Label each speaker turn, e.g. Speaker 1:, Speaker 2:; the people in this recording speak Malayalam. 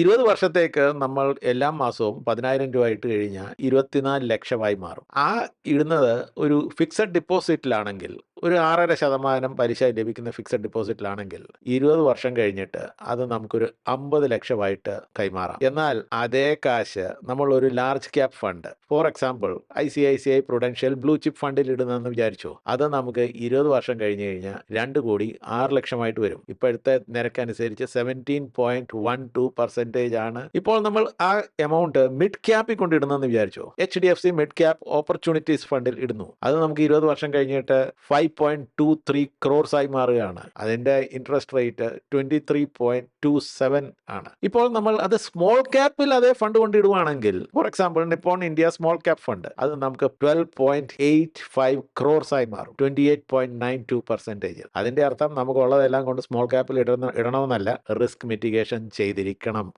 Speaker 1: ഇരുപത് വർഷത്തേക്ക് നമ്മൾ എല്ലാ മാസവും പതിനായിരം രൂപ ഇട്ട് കഴിഞ്ഞാൽ ഇരുപത്തിനാല് ലക്ഷമായി മാറും. ആ ഇടുന്നത് ഒരു ഫിക്സഡ് ഡിപ്പോസിറ്റിലാണെങ്കിൽ ഒരു ആറര ശതമാനം പലിശ ലഭിക്കുന്ന ഫിക്സഡ് ഡിപ്പോസിറ്റിലാണെങ്കിൽ ഇരുപത് വർഷം കഴിഞ്ഞിട്ട് അത് നമുക്കൊരു അമ്പത് ലക്ഷമായിട്ട് കൈമാറാം. എന്നാൽ അതേ കാശ് നമ്മൾ ഒരു large cap fund for example I C I C I prudential blue chip ഫണ്ടിൽ ഇടുന്നതെന്ന് വിചാരിച്ചു അത് നമുക്ക് ഇരുപത് വർഷം കഴിഞ്ഞ് കഴിഞ്ഞാൽ രണ്ട് കോടി ആറ് ലക്ഷമായിട്ട് വരും. ഇപ്പോഴത്തെ നിരക്കനുസരിച്ച് seventeen point one two percentage ആണ്. ഇപ്പോൾ നമ്മൾ ആ എമൗണ്ട് മിഡ് ക്യാപ്പിൽ കൊണ്ടിടുന്നെന്ന് വിചാരിച്ചു H D F C mid cap opportunities ഫണ്ടിൽ ഇടുന്നു. അത് നമുക്ക് ഇരുപത് വർഷം കഴിഞ്ഞിട്ട് five point two three crores ആയി മാറുകയാണ്. അതിന്റെ interest rate twenty three point two seven ആണ്. ഇപ്പോൾ നമ്മൾ അത് സ്മോൾ ക്യാപ്പിൽ അതേ fund കൊണ്ടിടുവാണെങ്കിൽ for example Nippon India small cap fund അത് നമുക്ക് twelve point eight five crores ആയി മാറും. Twenty eight point nine two percentage അതിന്റെ അർത്ഥം നമുക്കുള്ളതെല്ലാം കൊണ്ട് സ്മോൾ ക്യാപ്പിൽ ഇടണമെന്നല്ല റിസ്ക് മിറ്റിഗേഷൻ ചെയ്തിരിക്കണം.